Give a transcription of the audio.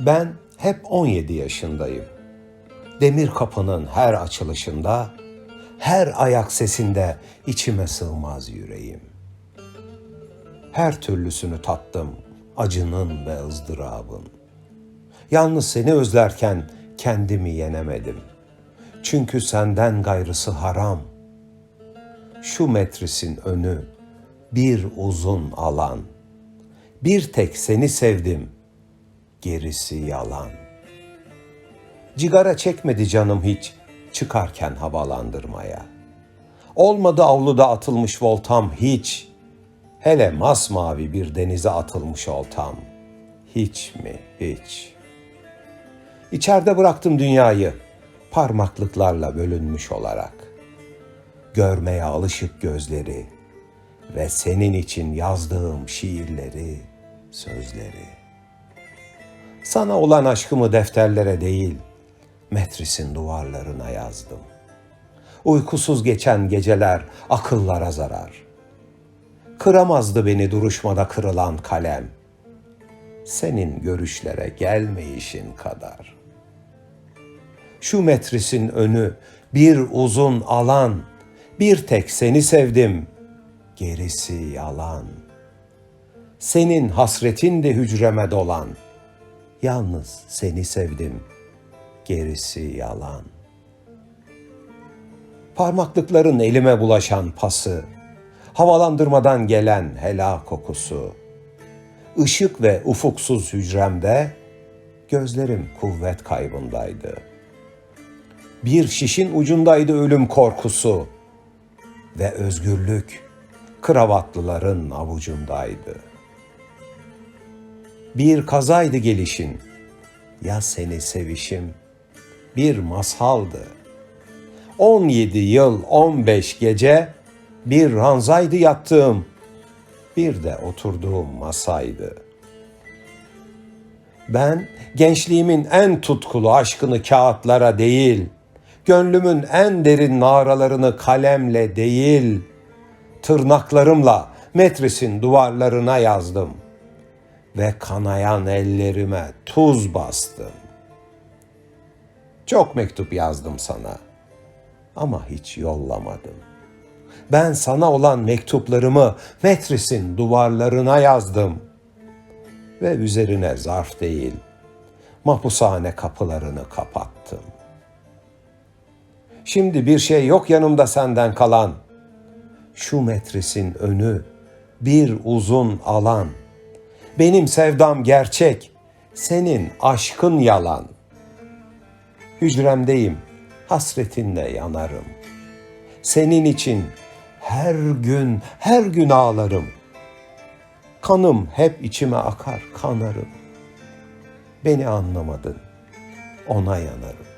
Ben hep 17 yaşındayım. Demir kapının her açılışında, her ayak sesinde içime sığmaz yüreğim. Her türlüsünü tattım, acının ve ızdırabın. Yalnız seni özlerken kendimi yenemedim. Çünkü senden gayrısı haram. Şu metrisin önü bir uzun alan. Bir tek seni sevdim, gerisi yalan. Cigara çekmedi canım hiç çıkarken havalandırmaya. Olmadı avluda atılmış voltam hiç. Hele masmavi bir denize atılmış oltam. Hiç mi hiç. İçeride bıraktım dünyayı parmaklıklarla bölünmüş olarak. Görmeye alışık gözleri ve senin için yazdığım şiirleri, sözleri. Sana olan aşkımı defterlere değil, metrisin duvarlarına yazdım. Uykusuz geçen geceler akıllara zarar. Kıramazdı beni duruşmada kırılan kalem. Senin görüşlere gelmeyişin kadar. Şu metrisin önü bir uzun alan. Bir tek seni sevdim. Gerisi yalan. Senin hasretin de hücreme dolan. Yalnız seni sevdim. Gerisi yalan. Parmaklıkların elime bulaşan pası, havalandırmadan gelen helak kokusu, ışık ve ufuksuz hücremde gözlerim kuvvet kaybındaydı. Bir şişin ucundaydı ölüm korkusu ve özgürlük kravatlıların avucundaydı. Bir kazaydı gelişin, ya seni sevişim, bir masaldı. 17 yıl 15 gece bir ranzaydı yattığım, bir de oturduğum masaydı. Ben gençliğimin en tutkulu aşkını kağıtlara değil, gönlümün en derin naralarını kalemle değil, tırnaklarımla metrisin duvarlarına yazdım ve kanayan ellerime tuz bastım. Çok mektup yazdım sana ama hiç yollamadım. Ben sana olan mektuplarımı metrisin duvarlarına yazdım ve üzerine zarf değil, mahpushane kapılarını kapattım. Şimdi bir şey yok yanımda senden kalan. Şu metrisin önü bir uzun alan. Benim sevdam gerçek, senin aşkın yalan. Hücremdeyim, hasretinle yanarım. Senin için her gün, her gün ağlarım. Kanım hep içime akar, kanarım. Beni anlamadın, ona yanarım.